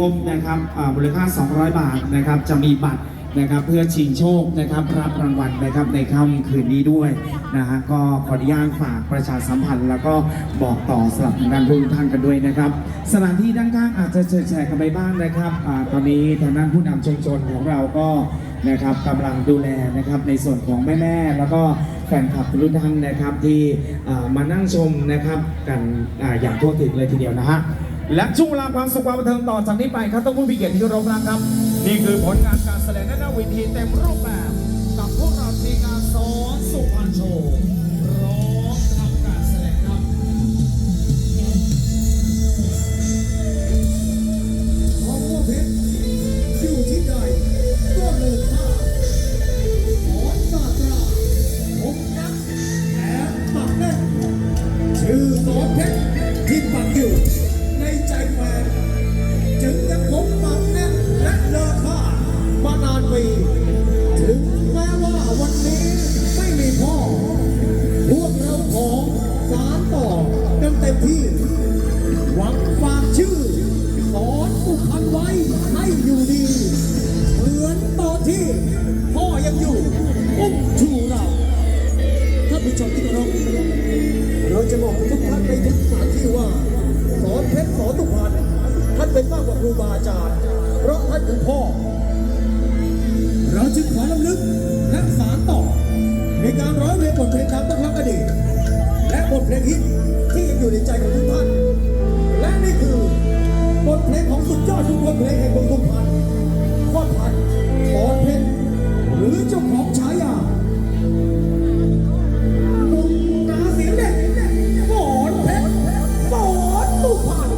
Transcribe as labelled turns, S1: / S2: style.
S1: คมนะครับอ่ามูลค่า 200 บาทนะครับ จะมีบัตรนะครับเพื่อชิงโชคนะครับรับรางวัลนะครับในค่ำคืนนี้ด้วยนะฮะก็ขออนุญาตฝากประชาสัมพันธ์ แล้วก็บอกต่อสำหรับทางด้านทุกท่านกันด้วยนะครับ สถานที่ด้านข้างอาจจะเฉยแฉะกันไปบ้างนะครับอตอนนี้ทางด้านผู้นำชุมชนของเราก็นะครับกำลังดูแลนะครับในส่วนของแม่ๆแล้วก็แฟนคลับทุกท่านนะครับที่มานั่งชมนะครับกันออย่างทั่วถึงเลยทีเดียวนะฮะ และช่วงเวลาความสุขความบันเทิงต่อจากนี้ไปครับต้องผู้มีเกียรติที่รพนะครับ นี่คือผลงานการแสดงหน้าเวทีเต็มรูปแบบ กับพวกเราทีมงานสอนสุพรรณโชว์ร้องทำการแสดงครับ
S2: ของพ่อเพชรอยู่ที่ใดก็เลิศค่าขอนศาตราผมนักแอบปักแน่นชื่อสอนเพชรที่ปักอยู่ จึงยังคงปักแน่นและเลิศค่ามานานปี ถึงแม้ว่าวันนี้ไม่มีพ่อ พวกเราของสารต่อกันเต็มที่ หวังฝากชื่อ สอนสุพรรณไว้ให้อยู่ดี เหมือนตอนที่ ว่าครูบาอาจารย์เพราะท่านคือพ่อ เราจึงขอลำลึกและสารต่อ ในการร้อยเรียนบทเพลงตามต้นรักอดีตและบทเพลงฮิตที่ยังอยู่ในใจของทุกท่าน และนี่คือบทเพลงของสุดยอดทุกคนเพลงแห่งเมุงทุกพันข้อพันปอนเพชรหรือเจ้าของฉายาหนุ่มนาเสียงเด็อนเพชรปอนทุกพัน